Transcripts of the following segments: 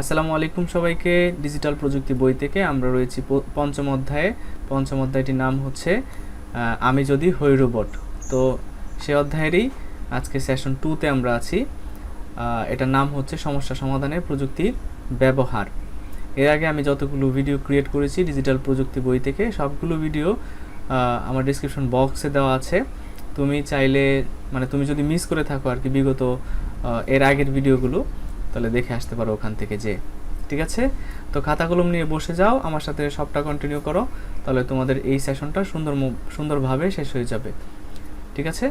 আসসালামু আলাইকুম সবাইকে। ডিজিটাল প্রযুক্তি বই থেকে আমরা রয়েছি পঞ্চম অধ্যায়ে। পঞ্চম অধ্যায়টির নাম হচ্ছে আমি যদি হই রোবট। তো সে অধ্যায়েরই আজকে সেশন টুতে আমরা আছি। এটার নাম হচ্ছে সমস্যা সমাধানে প্রযুক্তির ব্যবহার। এর আগে আমি যতগুলো ভিডিও ক্রিয়েট করেছি ডিজিটাল প্রযুক্তি বই থেকে, সবগুলো ভিডিও আমার ডিসক্রিপশন বক্সে দেওয়া আছে। তুমি চাইলে মানে তুমি যদি মিস করে থাকো আর কি বিগত এর আগের ভিডিওগুলো তাহলে দেখে আসতে পারো ওখান থেকে যে, ঠিক আছে? তো খাতা কলম নিয়ে বসে যাও, আমার সাথে সবটা কন্টিনিউ করো, তাহলে তোমাদের এই সেশনটা সুন্দর সুন্দরভাবে শেষ হয়ে যাবে। ঠিক আছে?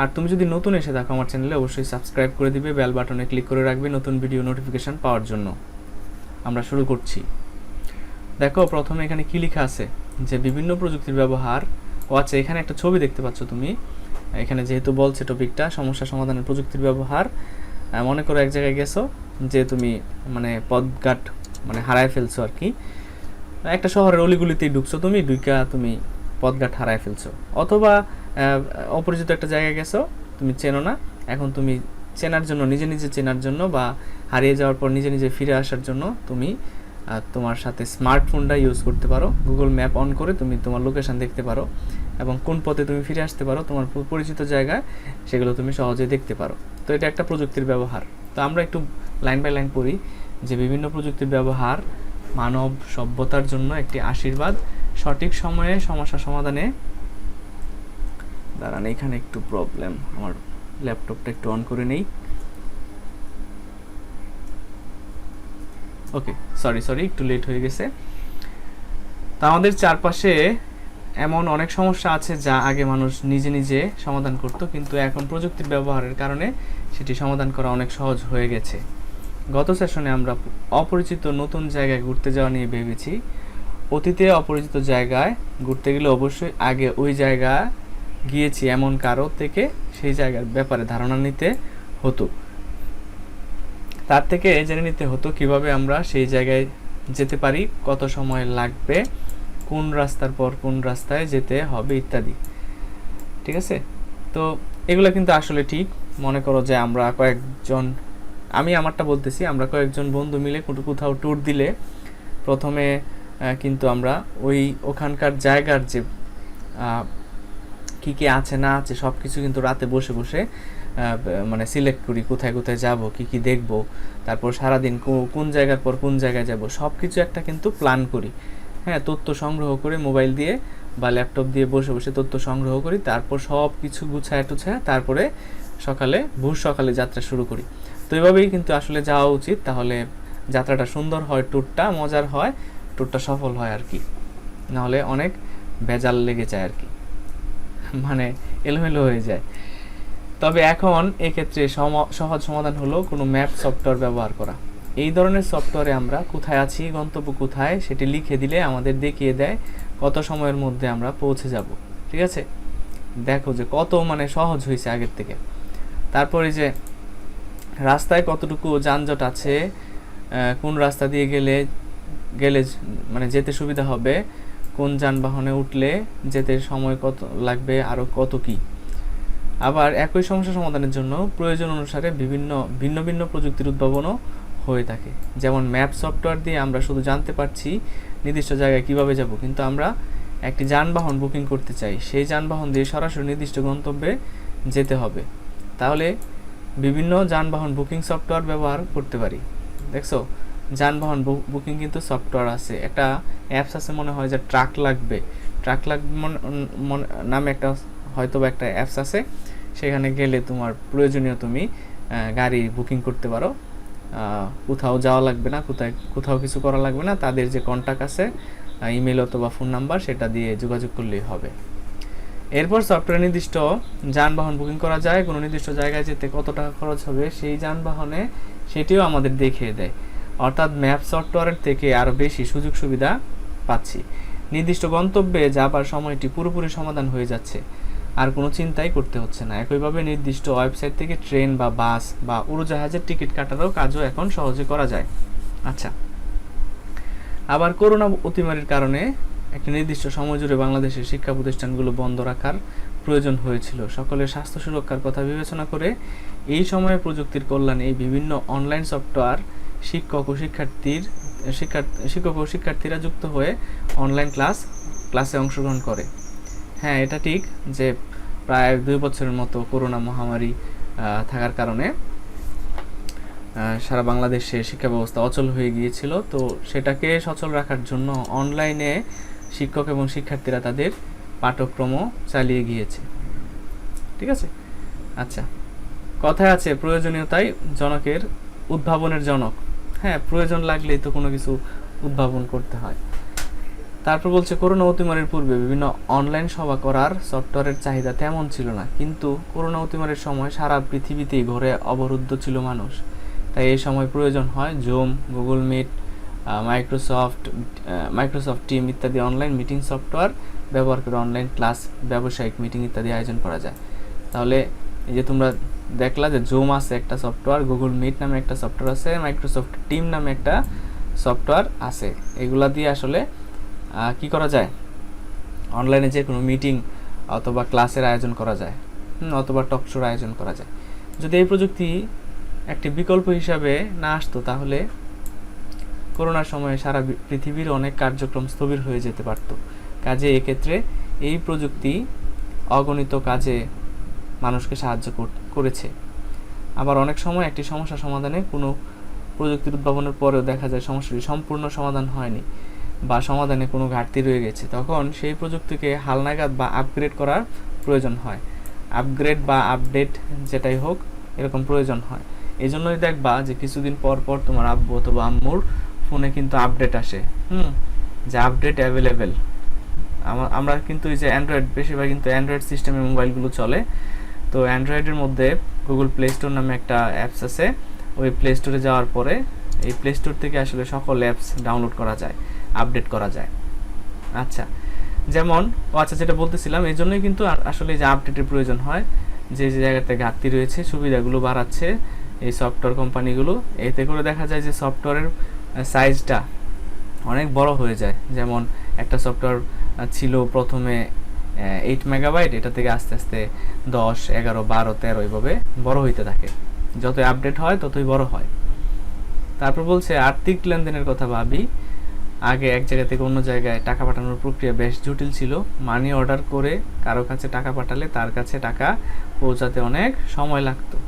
আর তুমি যদি নতুন এসে থাকো আমার চ্যানেলে অবশ্যই সাবস্ক্রাইব করে দিবে বেল বাটনে ক্লিক করে রাখবে নতুন ভিডিও নোটিফিকেশন পাওয়ার জন্য। আমরা শুরু করছি। দেখো, প্রথমে এখানে কি লেখা আছে? যে বিভিন্ন প্রযুক্তির ব্যবহার, ও আচ্ছা এখানে একটা ছবি দেখতে পাচ্ছ তুমি। এখানে যেহেতু বলছে টপিকটা সমস্যা সমাধানের প্রযুক্তির ব্যবহার। মনে করো এক জায়গায় গেছো যে তুমি মানে পদঘাট মানে হারায় ফেলছো আর কি। একটা শহরের অলিগুলিতেই ঢুকছো তুমি ঢুকা তুমি পদঘাট হারায় ফেলছো। অথবা অপরিচিত একটা জায়গায় গেছো, তুমি চেনো না, এখন তুমি চেনার জন্য, নিজে নিজে চেনার জন্য বা হারিয়ে যাওয়ার পর নিজে নিজে ফিরে আসার জন্য তুমি তোমার সাথে স্মার্টফোনটা ইউজ করতে পারো গুগল ম্যাপ অন করে তুমি তোমার লোকেশন দেখতে পারো। এবং কোন পথে তুমি ফিরে আসতে পারো, তোমার পরিচিত জায়গায়, সেগুলো তুমি সহজে দেখতে পারো। তো এটা একটা প্রযুক্তির ব্যবহার। তো আমরা একটু লাইন বাই লাইন পড়ি যে বিভিন্ন প্রযুক্তির ব্যবহার মানব সভ্যতার জন্য একটি আশীর্বাদ। সঠিক সময়ে সমস্যা সমাধানে দাঁড়ান, এখানে একটু প্রবলেম আমার ল্যাপটপটা একটু অন করে নেই। ওকে সরি সরি একটু লেট হয়ে গেছে। তা আমাদের চারপাশে এমন অনেক সমস্যা আছে যা আগে মানুষ নিজে নিজে সমাধান করত, কিন্তু এখন প্রযুক্তির ব্যবহারের কারণে সেটি সমাধান করা অনেক সহজ হয়ে গেছে। গত সেশনে আমরা অপরিচিত নতুন জায়গায় ঘুরতে যাওয়া নিয়ে ভেবেছি। অতীতে অপরিচিত জায়গায় ঘুরতে গেলে অবশ্যই আগে ওই জায়গা গিয়েছি এমন কারও থেকে সেই জায়গার ব্যাপারে ধারণা নিতে হতো। তার থেকে জেনে নিতে হতো কীভাবে আমরা সেই জায়গায় যেতে পারি, কত সময় লাগবে কোন রাস্তার পর কোন রাস্তায় যেতে হবে ইত্যাদি। ঠিক আছে? তো এগুলো কিন্তু আসলে ঠিক। মনে করো যে আমরা কয়েকজন, আমি আমারটা বলতেছি, আমরা কয়েকজন বন্ধু মিলে কোথাও- ট্যুর দিলে প্রথমে কিন্তু আমরা ওই ওখানকার জায়গার যে কি কি আছে না আছে সব কিছু কিন্তু রাতে বসে বসে মানে সিলেক্ট করি কোথায় কোথায় যাব, কি কি দেখব, তারপর সারাদিন কোন জায়গার পর কোন জায়গায় যাব সব কিছু একটা কিন্তু প্ল্যান করি। হ্যাঁ তথ্য সংগ্রহ করে মোবাইল দিয়ে বা ল্যাপটপ দিয়ে বসে বসে তথ্য সংগ্রহ করি, তারপর সব কিছু গুছায় টুছায় তারপরে সকালে, ভোর সকালে যাত্রা শুরু করি। তো এভাবেই কিন্তু আসলে যাওয়া উচিত, তাহলে যাত্রাটা সুন্দর হয় ট্যুরটা মজার হয় ট্যুরটা সফল হয় আর কি। নাহলে অনেক ভেজাল লেগে যায় আর কি। মানে এলোমেলো হয়ে যায়। তবে এখন এক্ষেত্রে সহজ সমাধান হলো কোনো ম্যাপ, সফটওয়্যার ব্যবহার করা। এই ধরনের সফটওয়্যারে আমরা কোথায় আছি, গন্তব্য কোথায়, সেটি লিখে দিলে আমাদের দেখিয়ে দেয় কত সময়ের মধ্যে আমরা পৌঁছে যাব। ঠিক আছে? দেখো যে কত মানে সহজ হয়েছে আগের থেকে। তারপরে যে রাস্তায় কতটুকু যানজট আছে কোন রাস্তা দিয়ে গেলে গেলে মানে যেতে সুবিধা হবে, কোন যানবাহনে উঠলে যেতে সময় কত লাগবে আরও কত কি। আবার একই সমস্যা সমাধানের জন্য প্রয়োজন অনুসারে বিভিন্ন, ভিন্ন ভিন্ন প্রযুক্তির উদ্ভাবনও হয়ে থাকে। যেমন ম্যাপ সফটওয়্যার দিয়ে আমরা শুধু জানতে পারছি নির্দিষ্ট জায়গায় কীভাবে যাব, কিন্তু আমরা একটি যানবাহন বুকিং করতে চাই। সেই যানবাহন দিয়ে সরাসরি নির্দিষ্ট গন্তব্যে যেতে হবে। তাহলে বিভিন্ন যানবাহন বুকিং সফটওয়্যার ব্যবহার করতে পারি। দেখছ? যানবাহন বুকিং কিন্তু সফটওয়্যার আছে। একটা অ্যাপস আছে মনে হয় যে ট্রাক লাগবে। ট্রাক লাগবে নামে একটা হয়তো বা একটা অ্যাপস আছে। সেখানে গেলে তোমার প্রয়োজনীয় তুমি গাড়ি বুকিং করতে পারো। কোথাও যাওয়া লাগবে না, কোথায় কোথাও কিছু করা লাগবে না। তাদের যে কন্ট্যাক্ট আছে ইমেল অথবা ফোন নাম্বার সেটা দিয়ে যোগাযোগ করলেই হবে। এরপর সফটওয়্যার নির্দিষ্ট যানবাহন বুকিং করা যায়। কোনো নির্দিষ্ট জায়গায় যেতে কত টাকা খরচ হবে, সেই যানবাহনে সেটিও আমাদের দেখিয়ে দেয়। অর্থাৎ ম্যাপ সফটওয়্যারের থেকে আরও বেশি সুযোগ সুবিধা পাচ্ছি। নির্দিষ্ট গন্তব্যে যাবার সময়টি পুরোপুরি সমাধান হয়ে যাচ্ছে। আর কোনো চিন্তাই করতে হচ্ছে না। একইভাবে নির্দিষ্ট ওয়েবসাইট থেকে ট্রেন বা বাস বা উড়োজাহাজের টিকিট কাটারও কাজও এখন সহজে করা যায়। আচ্ছা। আবার করোনা অতিমারির কারণে একটি নির্দিষ্ট সময় জুড়ে বাংলাদেশের শিক্ষা প্রতিষ্ঠানগুলো বন্ধ রাখার প্রয়োজন হয়েছিল। সকলের স্বাস্থ্য সুরক্ষার কথা বিবেচনা করে এই সময়ে প্রযুক্তির কল্যাণে এই বিভিন্ন অনলাইন সফটওয়্যার শিক্ষক ও শিক্ষার্থীর শিক্ষার্থী শিক্ষক ও শিক্ষার্থীরা যুক্ত হয়ে অনলাইন ক্লাস, ক্লাসে অংশগ্রহণ করে। হ্যাঁ এটা ঠিক যে প্রায় দুই বছরের মতো করোনা মহামারী থাকার কারণে সারা বাংলাদেশে শিক্ষা ব্যবস্থা অচল হয়ে গিয়েছিল। তো সেটাকে সচল রাখার জন্য অনলাইনে শিক্ষক এবং শিক্ষার্থীরা তাদের পাঠ্যক্রম চালিয়ে গিয়েছে। ঠিক আছে? আচ্ছা। কথায় আছে, প্রয়োজনীয়তাই জনকের উদ্ভাবনের জনক। হ্যাঁ প্রয়োজন লাগলেই তো কোনো কিছু উদ্ভাবন করতে হয়। তারপর বলছে, করোনা অতিমারির পূর্বে বিভিন্ন অনলাইন সভা করার সফটওয়্যারের চাহিদা তেমন ছিল না। কিন্তু করোনা অতিমারির সময় সারা পৃথিবীতেই ঘরে অবরুদ্ধ ছিল মানুষ। তাই এই সময় প্রয়োজন হয় zoom Google meet Microsoft Microsoft team ইত্যাদি অনলাইন মিটিং সফটওয়্যার ব্যবহার করে অনলাইন ক্লাস ব্যবসায়িক মিটিং ইত্যাদি আয়োজন করা যায়। তাহলে এই যে তোমরা দেখলা যে জুম আছে একটা সফটওয়্যার গুগল মিট নামে একটা সফটওয়্যার আছে মাইক্রোসফট টিম নামে একটা সফটওয়্যার আছে। এগুলা দিয়ে আসলে কি করা যায়? অনলাইনে যে কোনো মিটিং অথবা ক্লাসের আয়োজন করা যায় অথবা টক শোর আয়োজন করা যায়। যদি এই প্রযুক্তি একটি বিকল্প হিসাবে না আসতো, তাহলে করোনার সময়ে সারা পৃথিবীর অনেক কার্যক্রম স্থবির হয়ে যেতে পারত। কাজে এক্ষেত্রে এই প্রযুক্তি অগণিত কাজে মানুষকে সাহায্য করেছে। আবার অনেক সময় একটি সমস্যা সমাধানে কোনো প্রযুক্তির উদ্ভাবনের পরেও দেখা যায় সমস্যাটি সম্পূর্ণ সমাধান হয়নি। বা সমাধানে কোনো ঘাটতি রয়ে গেছে, তখন সেই প্রযুক্তিকে হালনাগাদ বা আপগ্রেড করার প্রয়োজন হয়। আপগ্রেড বা আপডেট যেটাই হোক, এরকম প্রয়োজন হয়। এই জন্যই দেখবা যে কিছুদিন পর পর তোমার আব্বু অথবা আম্মুর ফোনে কিন্তু আপডেট আসে। হুম, যে আপডেট অ্যাভেলেবেল আমরা কিন্তু এই যে অ্যান্ড্রয়েড বেশিরভাগ কিন্তু অ্যান্ড্রয়েড সিস্টেমে মোবাইলগুলো চলে। তো অ্যান্ড্রয়েডের মধ্যে গুগল প্লে স্টোর নামে একটা অ্যাপস আছে। ওই প্লে স্টোরে যাওয়ার পরে এই প্লে স্টোর থেকে আসলে সকল অ্যাপস ডাউনলোড করা যায়। আপডেট করা যায়। আচ্ছা যেমন, ও আচ্ছা যেটা বলতেছিলাম এই জন্যই কিন্তু আসলে যে আপডেটের প্রয়োজন হয়, যে যে জায়গাতে ঘাটতি রয়েছে, সুবিধাগুলো বাড়াচ্ছে এই সফটওয়্যার কোম্পানিগুলো এতে করে দেখা যায় যে সফটওয়্যারের সাইজটা অনেক বড় হয়ে যায়। যেমন, একটা সফটওয়্যার ছিল প্রথমে এইট মেগাবাইট এটা থেকে আস্তে আস্তে দশ, এগারো, বারো, তেরো এইভাবে বড় হইতে থাকে। যতই আপডেট হয়, ততই বড় হয়। তারপর বলছে, আর্থিক লেনদেনের কথা ভাবি আগে এক জায়গা থেকে অন্য জায়গায় টাকা পাঠানোর প্রক্রিয়া বেশ জটিল ছিল। মানি অর্ডার করে কারও কাছে টাকা পাঠালে তার কাছে টাকা পৌঁছাতে অনেক সময় লাগতো।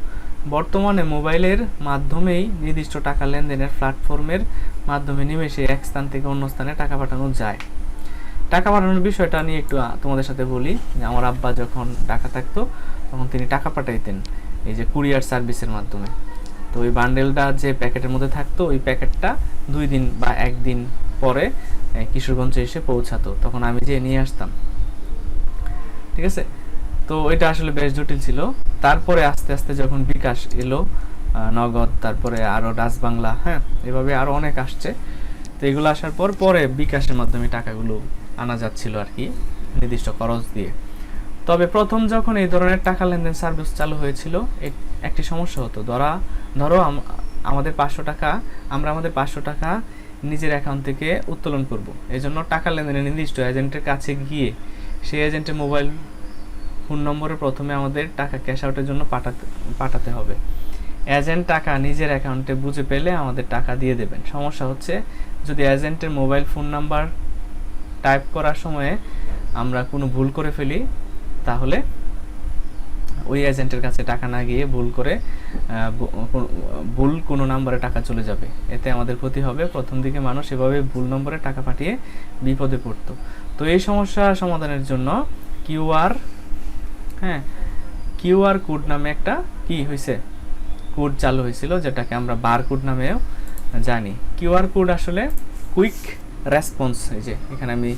বর্তমানে মোবাইলের মাধ্যমেই নির্দিষ্ট টাকা লেনদেনের প্ল্যাটফর্মের মাধ্যমে নিমেষে এক স্থান থেকে অন্য স্থানে টাকা পাঠানো যায়। টাকা পাঠানোর বিষয়টা নিয়ে একটু তোমাদের সাথে বলি। যে আমার আব্বা যখন ঢাকা থাকতো, তখন তিনি টাকা পাঠাইতেন, এই যে কুরিয়ার সার্ভিসের মাধ্যমে। তো ওই বান্ডেলটা যে প্যাকেটের মধ্যে থাকতো, ওই প্যাকেটটা দুই দিন বা একদিন পরে কিশোরগঞ্জে এসে পৌঁছাতো। তখন আমি যে নিয়ে আসতাম। ঠিক আছে? তো এটা আসলে বেশ জটিল ছিল। তারপরে আস্তে আস্তে যখন বিকাশ এলো নগদ, তারপরে আরও ডাচ বাংলা হ্যাঁ এভাবে আরও অনেক আসছে। তো এগুলো আসার পর পরে বিকাশের মাধ্যমে টাকাগুলো আনা যাচ্ছিল আর কি, নির্দিষ্ট খরচ দিয়ে। তবে প্রথম যখন এই ধরনের টাকা লেনদেন সার্ভিস চালু হয়েছিল একটি সমস্যা হতো। ধরা, ধরো আমাদের পাঁচশো টাকা, আমরা আমাদের পাঁচশো টাকা নিজের অ্যাকাউন্ট থেকে উত্তোলন করব। এই জন্য টাকা লেনদেনের নির্দিষ্ট এজেন্টের কাছে গিয়ে সেই এজেন্টের মোবাইল ফোন নম্বরে প্রথমে আমাদের টাকা ক্যাশ আউটের জন্য পাঠাতে পাঠাতে হবে। এজেন্ট টাকা নিজের অ্যাকাউন্টে বুঝে পেলে আমাদের টাকা দিয়ে দেবেন। সমস্যা হচ্ছে, যদি এজেন্টের মোবাইল ফোন নাম্বার টাইপ করার সময়ে আমরা কোনো ভুল করে ফেলি, তাহলে ওই এজেন্টের কাছে টাকা না গিয়ে ভুল করে ভুল কোনো নম্বরে টাকা চলে যাবে। এতে আমাদের ক্ষতি হবে। প্রথম দিকে মানুষ এভাবে ভুল নম্বরে টাকা পাঠিয়ে বিপদে পড়তো। তো এই সমস্যা সমাধানের জন্য কিউআর হ্যাঁ কিউআর কোড নামে একটা কি হয়েছে কোড চালু হয়েছিল যেটাকে আমরা বার কোড নামেও জানি। কিউআর কোড আসলে কুইক রেসপন্স এই যে এখানে আমি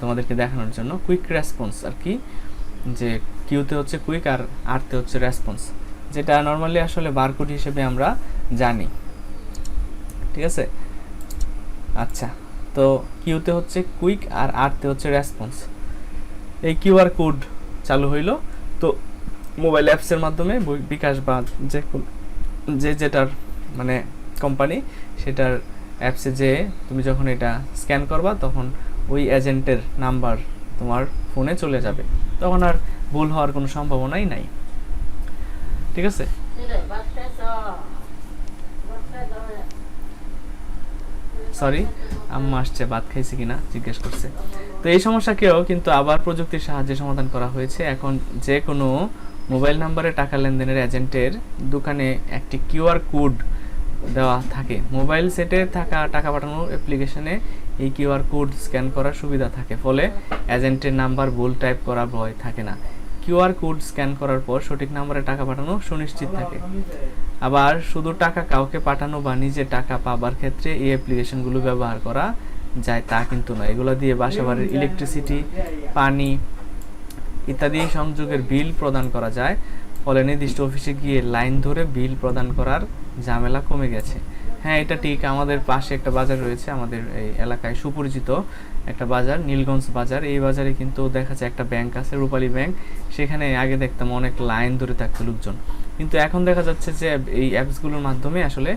তোমাদেরকে দেখানোর জন্য কুইক রেসপন্স আর কি, যে কিউতে হচ্ছে কুইক আর আরতে হচ্ছে রেসপন্স যেটা নর্মালি আসলে বারকোড হিসেবে আমরা জানি। ঠিক আছে? আচ্ছা তো কিউতে হচ্ছে কুইক আর আরতে হচ্ছে রেসপন্স এই কিউআর কোড চালু হইল, তো মোবাইল অ্যাপসের মাধ্যমে বিকাশ বা যে যে যেটার মানে কোম্পানি সেটার অ্যাপসে যে তুমি যখন এটা স্ক্যান করবা, তখন ওই এজেন্টের নাম্বার তোমার ফোনে চলে যাবে। তখন আর ভুল হওয়ার কোনো সম্ভাবনাই নাই। ঠিক আছে? সরি আম্মা আসছে ভাত খাইছে কিনা জিজ্ঞেস করছে। তো এই সমস্যাকেও কিন্তু আবার প্রযুক্তির সাহায্যে সমাধান করা হয়েছে। এখন যে কোনো মোবাইল নাম্বারে টাকা লেনদেনের এজেন্টের দোকানে একটি কিউআর কোড দেওয়া থাকে। মোবাইল সেটে থাকা টাকা পাঠানোর অ্যাপ্লিকেশনে এই কিউআর কোড স্ক্যান করার সুবিধা থাকে। ফলে এজেন্টের নাম্বার ভুল টাইপ করা ভয় থাকে না। কিউআর কোড স্ক্যান করার পর সঠিক নাম্বারে টাকা পাঠানো সুনিশ্চিত থাকে। আবার শুধু টাকা কাউকে পাঠানো বা নিজে টাকা পাবার ক্ষেত্রে এই অ্যাপ্লিকেশনগুলো ব্যবহার করা যায় তা কিন্তু নয়। এগুলো দিয়ে বাসা বাড়ির ইলেকট্রিসিটি পানি ইত্যাদি সংযোগের বিল প্রদান করা যায়। ফলে নির্দিষ্ট অফিসে গিয়ে লাইন ধরে বিল প্রদান করার ঝামেলা কমে গেছে। হ্যাঁ এটা ঠিক। আমাদের পাশে একটা বাজার রয়েছে। আমাদের এই এলাকায় সুপরিচিত। একটা বাজার, নীলগঞ্জ বাজার। এই বাজারে কিন্তু দেখা যায় একটা ব্যাংক আছে, রূপালী ব্যাংক। সেখানে আগে দেখতাম অনেক লাইন ধরে থাকতো লোকজন। কিন্তু এখন দেখা যাচ্ছে যে এই অ্যাপসগুলোর মাধ্যমে আসলে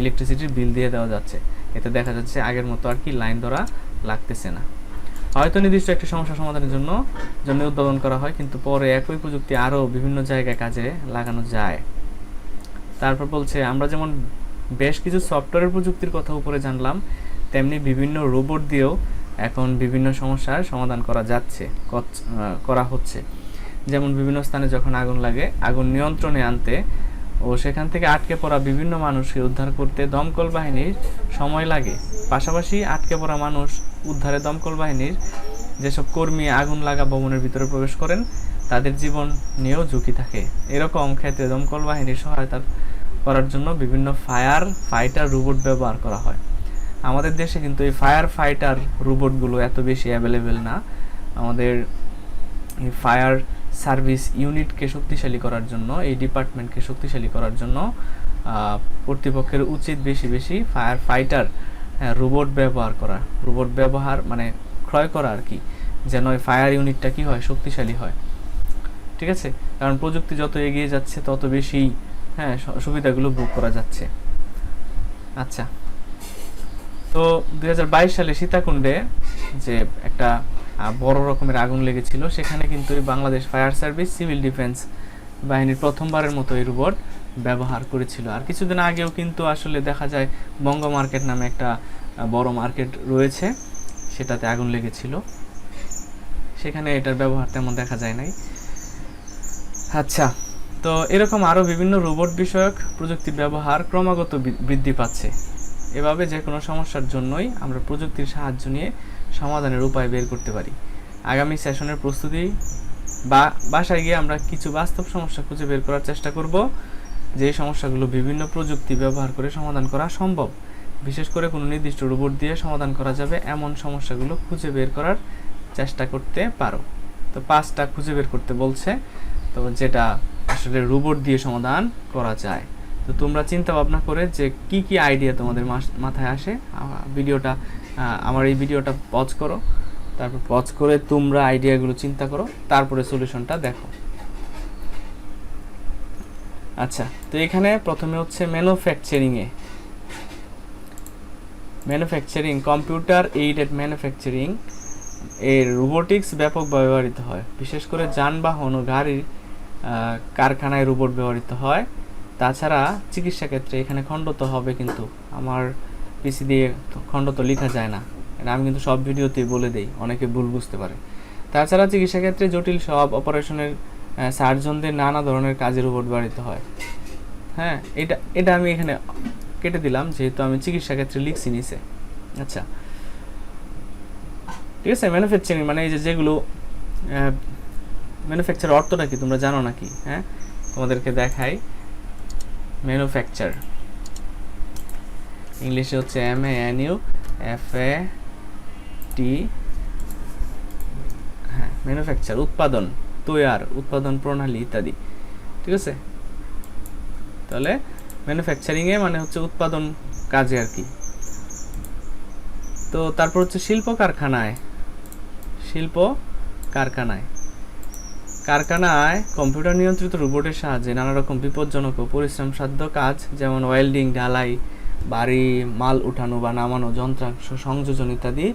ইলেকট্রিসিটির বিল দিয়ে দেওয়া যাচ্ছে। এতে দেখা যাচ্ছে আগের মতো আর কি লাইন ধরা লাগতেছে না। হয়তো নির্দিষ্ট একটি সমস্যা সমাধানের জন্য জন্য উদ্বোধন করা হয়, কিন্তু পরে একই প্রযুক্তি আরও বিভিন্ন জায়গায় কাজে লাগানো যায়। তারপর বলছে, আমরা যেমন বেশ কিছু সফটওয়্যার প্রযুক্তির কথা উপরে জানলাম তেমনি বিভিন্ন রোবট দিয়েও এখন বিভিন্ন সমস্যার সমাধান করা যাচ্ছে করা হচ্ছে। যেমন বিভিন্ন স্থানে যখন আগুন লাগে, আগুন নিয়ন্ত্রণে আনতে ও সেখান থেকে আটকে পড়া বিভিন্ন মানুষকে উদ্ধার করতে দমকল বাহিনীর সময় লাগে। পাশাপাশি আটকে পড়া মানুষ উদ্ধারে দমকল বাহিনীর যেসব কর্মী আগুন লাগা ভবনের ভিতরে প্রবেশ করেন, তাদের জীবন নিয়েও ঝুঁকি থাকে। এরকম ক্ষেত্রে দমকল বাহিনীর সহায়তা করার জন্য বিভিন্ন ফায়ার, ফাইটার, রোবট ব্যবহার করা হয়। আমাদের দেশে কিন্তু এই ফায়ার ফাইটার রোবটগুলো এত বেশি অ্যাভেলেবেল না। আমাদের এই ফায়ার সার্ভিস ইউনিটকে শক্তিশালী করার জন্য, এই ডিপার্টমেন্টকে শক্তিশালী করার জন্য কর্তৃপক্ষের উচিত বেশি বেশি ফায়ার ফাইটার রোবট ব্যবহার করা। রোবট ব্যবহার মানে ক্রয় করা আর কি, যেন ওই ফায়ার ইউনিটটা কি হয়? শক্তিশালী হয়। ঠিক আছে? কারণ প্রযুক্তি যত এগিয়ে যাচ্ছে, তত বেশি হ্যাঁ সুবিধাগুলো বুক করা যাচ্ছে। আচ্ছা। তো দু হাজার বাইশ সালে সীতাকুণ্ডে যে একটা বড় রকমের আগুন লেগেছিল, সেখানে কিন্তু Bangladesh fire service civil defence বাহিনীর প্রথমবারের মতো এই রোবট ব্যবহার করেছিল। আর কিছুদিন আগেও কিন্তু আসলে দেখা যায় বঙ্গ মার্কেট নামে একটা বড় মার্কেট রয়েছে, সেটাতে আগুন লেগেছিল। সেখানে এটার ব্যবহার তেমন দেখা যায় নাই। আচ্ছা তো এরকম আরও বিভিন্ন রোবট বিষয়ক প্রযুক্তির ব্যবহার ক্রমাগত বৃদ্ধি পাচ্ছে। এভাবে যে কোনো সমস্যার জন্যই আমরা প্রযুক্তির সাহায্য নিয়ে সমাধানের উপায় বের করতে পারি। আগামী সেশনের প্রস্তুতি বা বাসায় গিয়ে আমরা কিছু বাস্তব সমস্যা খুঁজে বের করার চেষ্টা করব, যে সমস্যাগুলো বিভিন্ন প্রযুক্তি ব্যবহার করে সমাধান করা সম্ভব। বিশেষ করে কোনো নির্দিষ্ট রোবট দিয়ে সমাধান করা যাবে এমন সমস্যাগুলো খুঁজে বের করার চেষ্টা করতে পারো। তো পাঁচটা খুঁজে বের করতে বলছে, তো যেটা আসলে রোবট দিয়ে সমাধান করা যায়। তো তোমরা চিন্তা ভাবনা করে যে কি কি আইডিয়া তোমাদের মাথায় আসে ভিডিওটা আমার এই ভিডিওটা পজ করো, তারপর পজ করে তোমরা আইডিয়াগুলো চিন্তা করো, তারপরে সলিউশনটা দেখো। আচ্ছা তো এখানে প্রথমে হচ্ছে ম্যানুফ্যাকচারিংয়ে ম্যানুফ্যাকচারিং কম্পিউটার এইডেড ম্যানুফ্যাকচারিং এর রোবোটিক্স ব্যাপক ব্যবহৃত হয়। বিশেষ করে যানবাহন ও গাড়ির কারখানায় রোবট ব্যবহৃত হয়। তাছাড়া চিকিৎসা ক্ষেত্রে এখানে খণ্ডত হবে কিন্তু আমার পিসি দিয়ে খণ্ডত লেখা যায় না। এটা আমি কিন্তু সব ভিডিওতেই বলে দেই, অনেকে ভুল বুঝতে পারে। তাছাড়া চিকিৎসা ক্ষেত্রে জটিল সব অপারেশনের সার্জনদের নানা ধরনের কাজের রোবট ব্যবহৃত হয়। হ্যাঁ এটা এটা আমি এখানে কেটে দিলাম, যেহেতু আমি চিকিৎসা ক্ষেত্রে লিখছি নিচে। আচ্ছা। ঠিক আছে ম্যানুফ্যাকচারিং মানে এই যে যেগুলো ম্যানুফ্যাকচার অর্থটা কি তোমরা জানো নাকি? হ্যাঁ তোমাদেরকে দেখাই। ম্যানুফ্যাকচার ইংলিশে হচ্ছে M A N U F A T হ্যাঁ ম্যানুফ্যাকচার উৎপাদন, তৈয়ার, উৎপাদন প্রণালী ইত্যাদি। ঠিক আছে? তাহলে ম্যানুফ্যাকচারিংয়ে মানে হচ্ছে উৎপাদন কাজে আর কি। তো তারপর হচ্ছে শিল্প কারখানায় শিল্প কারখানায় কারখানায় কম্পিউটার নিয়ন্ত্রিত রোবটের সাহায্যে নানা রকম বিপজ্জনক ও পরিশ্রম সাধ্য কাজ, যেমন ওয়েল্ডিং, ঢালাই, বাড়ি, মাল উঠানো বা নামানো যন্ত্রাংশ সংযোজন ইত্যাদি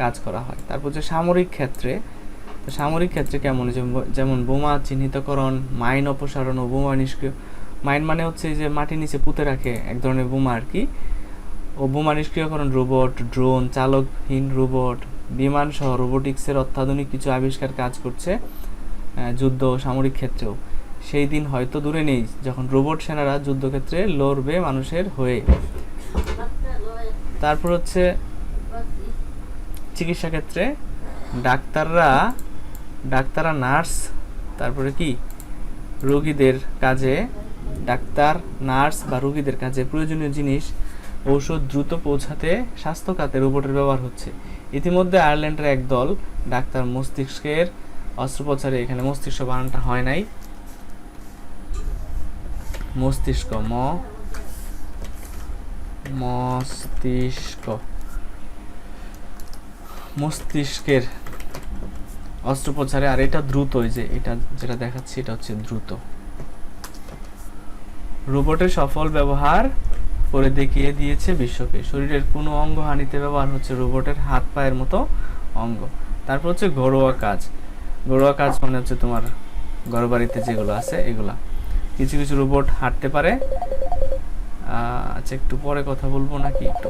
কাজ করা হয়। তারপর যে সামরিক ক্ষেত্রে। সামরিক ক্ষেত্রে কেমন? যেমন বোমা চিহ্নিতকরণ, মাইন অপসারণ ও বোমা নিষ্ক্রিয় মাইন মানে হচ্ছে যে মাটির নিচে পুঁতে রাখে এক ধরনের বোমা আর কি ও বোমা নিষ্ক্রিয়করণ রোবট, ড্রোন, চালকহীন রোবট বিমান সহ রোবোটিক্সের অত্যাধুনিক কিছু আবিষ্কার কাজ করছে। যুদ্ধ সামরিক ক্ষেত্রেও। সেই দিন হয়তো দূরে নেই যখন রোবট সেনারা যুদ্ধক্ষেত্রে লড়বে মানুষের হয়ে। তারপর হচ্ছে চিকিৎসা ক্ষেত্রে ডাক্তাররা ডাক্তাররা নার্স, তারপরে কি? রোগীদের কাজে, ডাক্তার, নার্স বা রোগীদের কাজে প্রয়োজনীয় জিনিস, ঔষধ দ্রুত পৌঁছাতে স্বাস্থ্য খাতে রোবটের ব্যবহার হচ্ছে। ইতিমধ্যে আয়ারল্যান্ডের এক দল ডাক্তার মস্তিষ্কের অস্ত্রোপচারে এখানে মস্তিষ্ক বানানটা হয় নাই। মস্তিষ্ক ম, মস্তিষ্ক। মস্তিষ্কের অস্ত্রোপচারে, আর এটা দ্রুত ওই যে এটা যেটা দেখাচ্ছি, এটা হচ্ছে দ্রুত। রোবটের সফল ব্যবহার করে দেখিয়ে দিয়েছে বিশ্বকে। শরীরের কোনো অঙ্গ হানিতে ব্যবহার হচ্ছে রোবটের হাত পায়ের মতো অঙ্গ। তারপর হচ্ছে ঘরোয়া কাজ। ঘরোয়া কাজ মানে হচ্ছে তোমার ঘর বাড়িতে যেগুলো আছে, এগুলা। কিছু কিছু রোবট হাঁটতে পারে। আচ্ছা একটু পরে কথা বলব নাকি? একটু